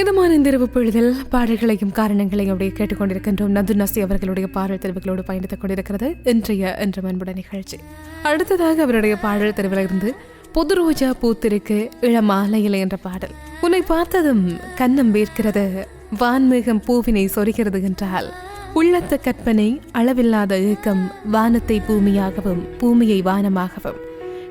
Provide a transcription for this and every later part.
இதமான இந்த இரவு பொழுதில் பாடல்களையும் காரணங்களையும் அப்படியே கேட்டுக்கொண்டிருக்கின்றோம். நது நசி அவர்களுடைய பாடல் தெரிவுகளோடு பயணித்துக் கொண்டிருக்கிறது. இன்றைய இன்று மண்புட நிகழ்ச்சி. அடுத்ததாக அவருடைய பாடல் தெரிவில் இருந்து புது ரோஜா பூத்திருக்கு இளமாலையில என்ற பாடல். உன்னை பார்த்ததும் கன்னம் வேர்க்கிறது வான்மேகம் பூவினை சொரிகிறது என்றால் உள்ளத்த கற்பனை அளவில்லாத இயக்கம் வானத்தை பூமியாகவும் பூமியை வானமாகவும்.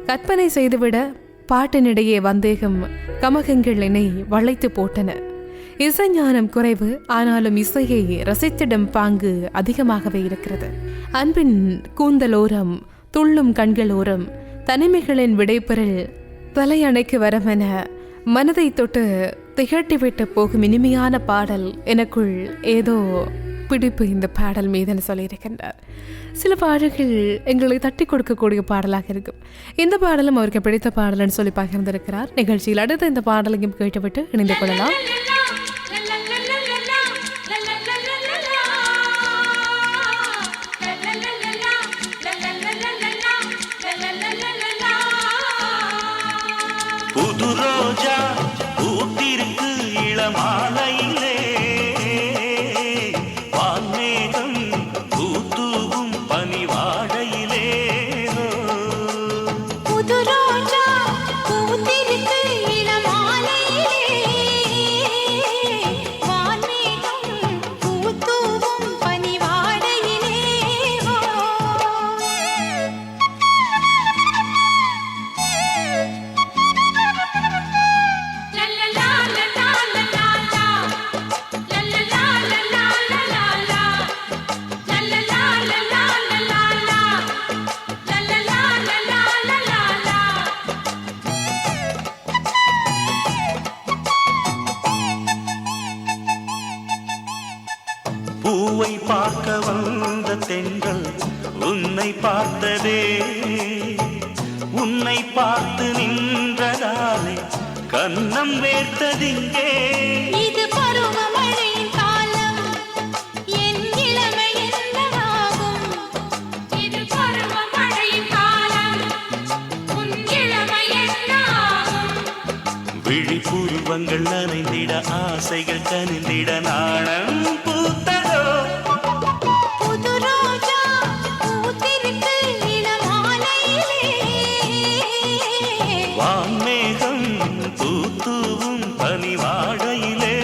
கற்பனை செய்துவிட பாட்டினிடையே வந்தேகம் கமகங்கள் என்னை வளைத்து போட்டன. இசைஞானம் குறைவு ஆனாலும் இசையை ரசித்திடும் பாங்கு அதிகமாகவே இருக்கிறது. அன்பின் கூந்தலோரம் துள்ளும் கண்களோரம் தனிமைகளின் விடைபெறல் தலையணைக்கு வரமென மனதை தொட்டு திகட்டிவிட்டு போகும் இனிமையான பாடல் எனக்குள் ஏதோ பிடிப்பு இந்த பாடல் மீதுன்னு சொல்லியிருக்கின்றார். சில பாடல்கள் எங்களை தட்டி கொடுக்கக்கூடிய பாடலாக இருக்கும். இந்த பாடலும் அவருக்கு பிடித்த பாடல்னு சொல்லி பகிர்ந்திருக்கிறார். நிகழ்ச்சியில் அடுத்த இந்த பாடலையும் கேட்டுவிட்டு இணைந்து கொள்ளலாம். முத்து ரோஜா பூத்திருக்கு இளமாலையிலே பூவை பார்க்க வந்த தென்றல் உன்னை பார்த்ததே. உன்னை பார்த்து நின்றதாலே கன்னம் வேர்த்ததிங்கே இது பருவமழையின் காலம். என் இளமை என்னவாகும்? இது பருவமழையின் காலம். உன் இளமை என்னாகும் விழிப்புருவங்கள் நனைந்திட ஆசைகள் கனிந்திட நாணம் வான்மேகம் தூத்துவும் பனிவாடையிலே.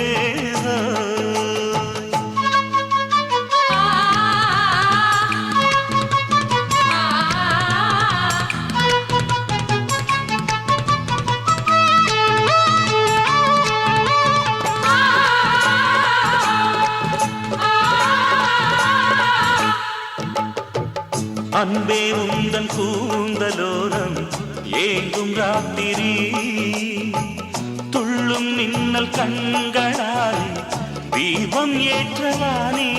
அன்பே உந்தன் கூந்தலோரம் ஏங்கும் ராத்திரி துள்ளும் மின்னல் கண்களால் தீபம் ஏற்றவானே